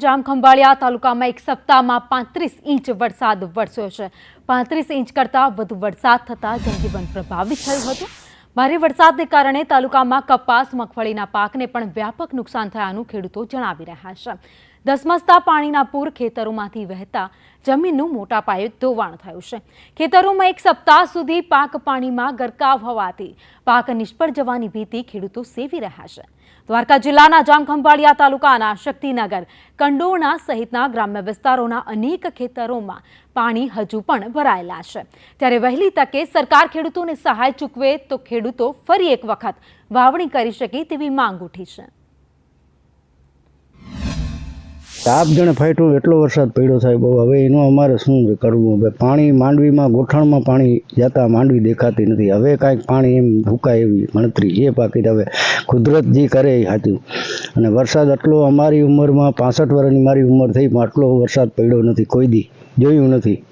જામખંભાળિયા તાલુકામાં એક સપ્તાહમાં પાંત્રીસ ઇંચ વરસાદ વરસ્યો છે. પાંત્રીસ ઇંચ કરતાં વધુ વરસાદ થતાં જનજીવન પ્રભાવિત થયું હતું. ભારે વરસાદને કારણે તાલુકામાં કપાસ, મગફળીના પાકને પણ વ્યાપક નુકસાન થયાનું ખેડૂતો જણાવી રહ્યા છે. ધસમસતા પાણીના પૂર ખેતરોમાંથી વહેતા જમીનનું મોટા પાયે ધોવાણ થયું છે. ખેતરોમાં એક સપ્તાહ સુધી પાક પાણીમાં ગરકાવ હોવાથી પાક નિષ્ફળ જવાની ભીતિ ખેડૂતો સેવી રહ્યા છે. દ્વારકા જિલ્લાના જામખંભાળિયા તાલુકાના શક્તિનગર, કંડોણા સહિતના ગ્રામ્ય વિસ્તારોના અનેક ખેતરોમાં પાણી હજુ પણ ભરાયેલા છે. ત્યારે વહેલી તકે સરકાર ખેડૂતોને સહાય ચૂકવે તો ખેડૂતો ફરી એક વખત વાવણી કરી શકે તેવી માંગ ઉઠી છે. તાપ જણે ફાટ્યું એટલો વરસાદ પડ્યો થાય બહુ હવે એનું અમારે શું કરવું? હવે પાણી માંડવીમાં ગોઠણમાં પાણી જતા માંડવી દેખાતી નથી. હવે કાંઈક પાણી એમ ભૂકાય એવી ગણતરી. એ પાકી હવે કુદરત જે કરે એ સાચું. અને વરસાદ આટલો અમારી ઉંમરમાં પાસઠ વર્ષની મારી ઉંમર થઈ પણ આટલો વરસાદ પડ્યો નથી. કોઈ દી જોયું નથી.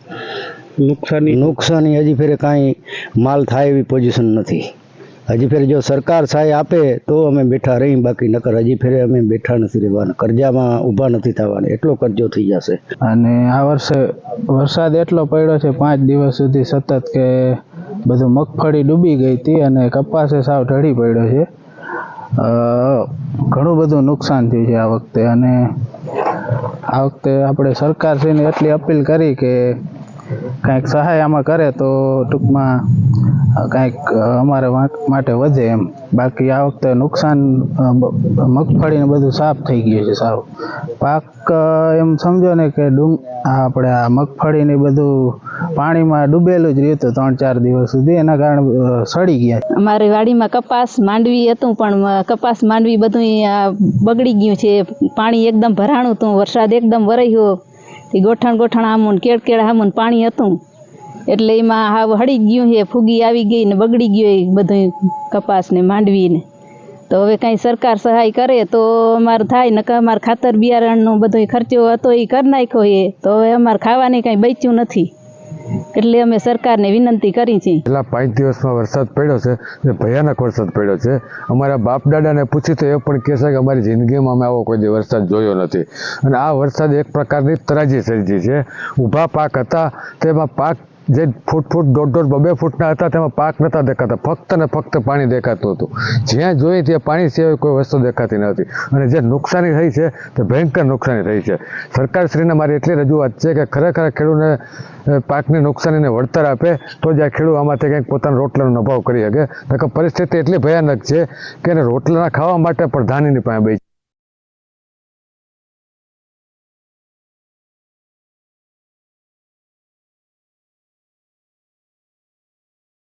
નુકસાની? નુકસાની હજી ફેરે કાંઈ માલ થાય એવી પોઝિશન નથી. હજી ફેર જો સરકાર સહાય આપે તો અમે બેઠા રહી બાકી નકર હજી ફેરે અમે બેઠા નથી રહેવાના. કરજામાં ઊભા નથી થવાના. એટલો કરજો થઈ જશે. અને આ વર્ષે વરસાદ એટલો પડ્યો છે, પાંચ દિવસ સુધી સતત કે બધું મગફળી ડૂબી ગઈ હતી અને કપાસે સાવ ઢળી પડ્યો છે. ઘણું બધું નુકસાન થયું છે આ વખતે. અને આ વખતે આપણે સરકારશ્રીને એટલી અપીલ કરી કે કાંઈક સહાય આમાં કરે તો ટૂંકમાં કાંઈક અમારે માટે વધે એમ. બાકી આ વખતે નુકસાન મગફળીને બધું સાફ થઈ ગયું છે સાવ પાક એમ સમજો ને કે ડુંગ આપણે આ મગફળી ને બધું પાણીમાં ડૂબેલું જ રહ્યું હતું ત્રણ ચાર દિવસ સુધી, એના કારણે સડી ગયા. અમારી વાડીમાં કપાસ, માંડવી હતું, પણ કપાસ, માંડવી બધું બગડી ગયું છે. પાણી એકદમ ભરાણું હતું, વરસાદ એકદમ વરાયો ગોઠણ ગોઠણ આમું ને કેળ કેળ આમું પાણી હતું. એટલે એમાં હાવ હળી ગયું છે, ફૂગી આવી ગઈ ને બગડી ગયો એ બધું કપાસ ને માંડવી તો હવે કાંઈ સરકાર સહાય કરે તો અમારે થાય, નકર અમારે ખાતર બિયારણનો બધો ખર્ચો હતો એ કરી નાખ્યો એ તો હવે અમારે ખાવાની કાંઈ બચ્યું નથી. એટલે અમે સરકારને વિનંતી કરી છે. છેલ્લા પાંચ દિવસમાં વરસાદ પડ્યો છે ને ભયાનક વરસાદ પડ્યો છે. અમારા બાપ દાદાને પૂછી તો એ પણ કહેશે કે અમારી જિંદગીમાં અમે આવો કોઈ વરસાદ જોયો નથી. અને આ વરસાદ એક પ્રકારની તરાજી સર્જી છે. ઊભા પાક હતા, તેમાં પાક જે ફૂટ ફૂટ દોઢ દોઢ બબે ફૂટના હતા, તેમાં પાક નહોતા દેખાતા. ફક્ત ને ફક્ત પાણી દેખાતું હતું. જ્યાં જોઈએ ત્યાં પાણી સિવાય કોઈ વસ્તુ દેખાતી નહોતી અને જે નુકસાની થઈ છે, તે ભયંકર નુકસાની થઈ છે. સરકારશ્રીને મારી એટલી રજૂઆત છે કે ખરેખર ખેડૂતને પાકની નુકસાનીને વળતર આપે, તો જ આ ખેડૂત આમાંથી કંઈક પોતાના રોટલાનો અભાવ કરી શકે. નકર પરિસ્થિતિ એટલી ભયાનક છે કે એને રોટલાના ખાવા માટે પણ ધાનીની પાસે બેસી